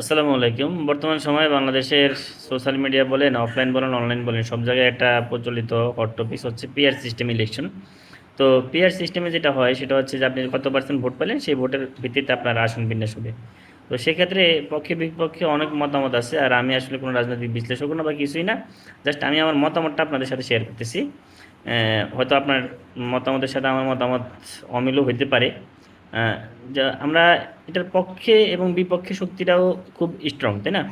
আসসালামু আলাইকুম। বর্তমান সময়ে বাংলাদেশের সোশ্যাল মিডিয়া বলেন, অফলাইন বলেন, অনলাইন বলেন, সব জায়গায় একটা প্রচলিত হট টপিক হচ্ছে পিআর সিস্টেম ইলেকশন তো পিআর সিস্টেমে যেটা হয়, সেটা হচ্ছে যে আপনি কত পার্সেন্ট ভোট পেলেন, সেই ভোটের ভিত্তিতে আপনার আসন বিন্যাস হবে। তো সেক্ষেত্রে পক্ষে বিপক্ষে অনেক মতামত আছে, আর আমি আসলে কোনো রাজনৈতিক বিশ্লেষক না বা কিছুই না, জাস্ট আমি আমার মতামতটা আপনাদের সাথে শেয়ার করতেছি। হয়তো আপনার মতামতের সাথে আমার মতামত অমিলও হইতে পারে। যা আমরা এটার পক্ষে এবং বিপক্ষে শক্তিটাও খুব স্ট্রং তাই না?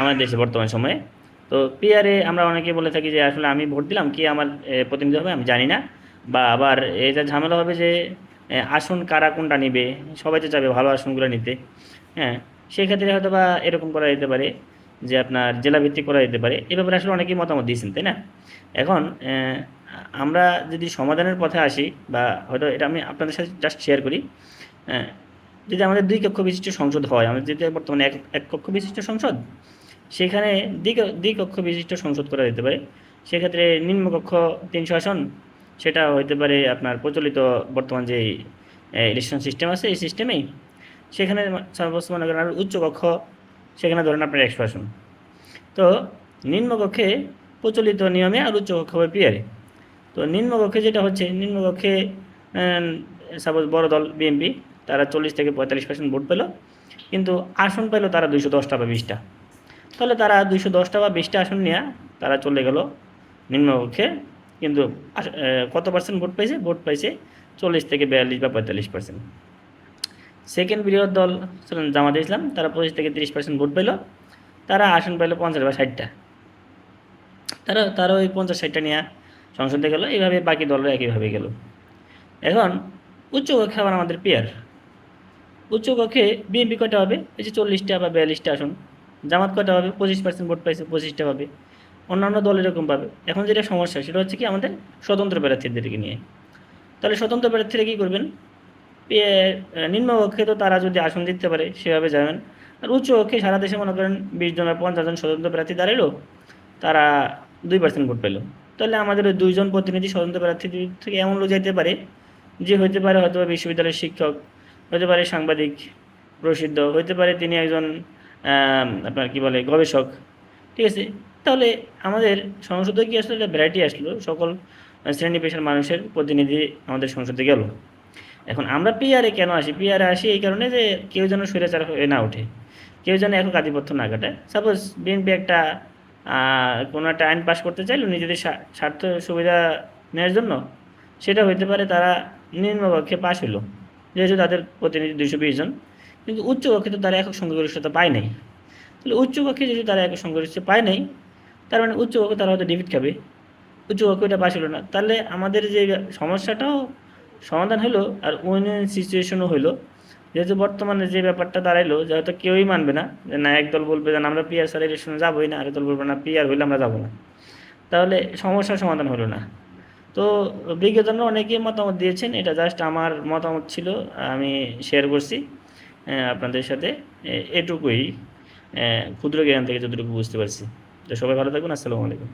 আমাদের দেশে বর্তমান সময়ে। তো পিআরে আমরা অনেকে বলে থাকি যে, আসলে আমি ভোট দিলাম, কি আমার প্রতিনিধি হবে? আমি জানি না। বা আবার এটা ঝামেলা হবে যে আসন কারা কোনটা নিবে? সবাই তো চাবে ভালো আসনগুলো নিতে। হ্যাঁ সেক্ষেত্রে হয়তো বা এরকম করা যেতে পারে যে, আপনার জেলাভিত্তিক করা যেতে পারে। এ ব্যাপারে আসলে অনেকেই মতামত দিয়েছেন, তাই না? এখন আমরা যদি সমাধানের পথে আসি বা হয়তো এটা আমি আপনাদের সাথে জাস্ট শেয়ার করি হ্যাঁ যদি আমাদের দুই কক্ষ বিশিষ্ট সংসদ হয়, আমাদের যেটা বর্তমানে এক এক কক্ষ বিশিষ্ট সংসদ, সেখানে দ্বি কক্ষ বিশিষ্ট সংসদ করা যেতে পারে। সেক্ষেত্রে নিম্নকক্ষ তিনশো আসন, সেটা হইতে পারে আপনার প্রচলিত বর্তমান যে ইলেকশন সিস্টেম আছে, এই সিস্টেমেই সেখানে সাপোজ মনে করেন উচ্চ কক্ষ, সেখানে ধরেন আপনার একশো আসন। তো নিম্নকক্ষে প্রচলিত নিয়মে আর উচ্চ কক্ষ হবে পিয়ারে। তো নিম্নকক্ষে যেটা হচ্ছে, নিম্নকক্ষে সাপোজ বড় দল বিএনপি তারা চল্লিশ থেকে পঁয়তাল্লিশ পার্সেন্ট ভোট পেল, কিন্তু আসন পেল তারা দুইশো দশটা বা বিশটা। তাহলে তারা দুইশো দশটা বা বিশটা আসন নিয়ে তারা চলে গেল নিম্নকক্ষে, কিন্তু কত পার্সেন্ট ভোট পাইছে ভোট পাইছে চল্লিশ থেকে বিয়াল্লিশ বা পঁয়তাল্লিশ পার্সেন্ট সেকেন্ড বৃহৎ দল জামাতে ইসলাম, তারা পঁচিশ থেকে তিরিশ পার্সেন্ট ভোট পেল, তারা আসন পাইল পঞ্চাশ বা ষাটটা। তারা তারা ওই পঞ্চাশ ষাটটা নিয়ে সংসদে গেল এইভাবে বাকি দলরা একইভাবে গেল। এখন উচ্চ কক্ষে আবার আমাদের পেয়ার। উচ্চ কক্ষে বিএনপি কয়টা হবে এই যে চল্লিশটা বা বিয়াল্লিশটা আসন। জামাত কয়টা হবে পঁচিশ পার্সেন্ট ভোট পাইছে, পঁচিশটা পাবে। অন্যান্য দল এরকম পাবে। এখন যেটা সমস্যা, সেটা হচ্ছে কি আমাদের স্বতন্ত্র প্রার্থীদেরকে নিয়ে। তাহলে স্বতন্ত্র প্রার্থীরা কী করবেন? নিম্নকক্ষে তো তারা যদি আসন দিতে পারে, সেভাবে যাবেন। আর উচ্চ কক্ষে সারা দেশে মনে করেন বিশ জন আর পঞ্চাশ জন স্বতন্ত্র প্রার্থী দাঁড়াল তারা দুই পার্সেন্ট ভোট পেল তাহলে আমাদের দুইজন প্রতিনিধি স্বতন্ত্র প্রার্থী থেকে এমন লোক যাইতে পারে যে হইতে পারে হয়তো বিশ্ববিদ্যালয়ের শিক্ষক হতে পারে সাংবাদিক প্রসিদ্ধ, হইতে পারে তিনি একজন আপনার কি বলে, গবেষক। ঠিক আছে? তাহলে আমাদের সংসদে কি আসলে? একটা ভ্যারাইটি আসলো। সকল শ্রেণি পেশার মানুষের প্রতিনিধি আমাদের সংসদে গেল এখন আমরা পিআরে কেন আসি? পিআরে আসি এই কারণে যে কেউ যেন স্বৈরাচার হয়ে না ওঠে। কেউ যেন একক আধিপত্য না কাটায় সাপোজ বিএনপি একটা কোনো একটা আইন পাশ করতে চাইলো নিজেদের স্বা- স্বার্থ সুবিধা নেওয়ার জন্য সেটা হইতে পারে তারা নিম্নকক্ষে পাশ হলো যেহেতু তাদের প্রতিনিধি দুইশো বিশ জন, কিন্তু উচ্চ কক্ষে তো তারা একক সংখ্যাগরিষ্ঠতা পায় নাই। তাহলে উচ্চ কক্ষে যদি তারা একক সংখ্যাগরিষ্ঠ পায় নাই, তার মানে উচ্চ কক্ষে তারা হয়তো ডিভিট খাবে। উচ্চ কক্ষে এটা পাশ হলো না। তাহলে আমাদের যে সমস্যাটাও সমাধান হলো আর উইন সিচুয়েশনও হলো যেহেতু বর্তমানে যে ব্যাপারটা দাঁড়াইলো, যে হয়তো কেউই মানবে না, যে না একদল বলবে যে আমরা পিআর স্যার ইলেকশনে যাবোই না আরেক দল বলবে না পিআর হইলে আমরা যাব না। তাহলে সমস্যার সমাধান হলো না। তো বিজ্ঞজনরা অনেকেই মতামত দিয়েছেন, এটা জাস্ট আমার মতামত ছিল, আমি শেয়ার করছি আপনাদের সাথে এটুকুই ক্ষুদ্র জ্ঞান থেকে যতটুকু বুঝতে পারছি। তো সবাই ভালো থাকুন, আসসালামু আলাইকুম।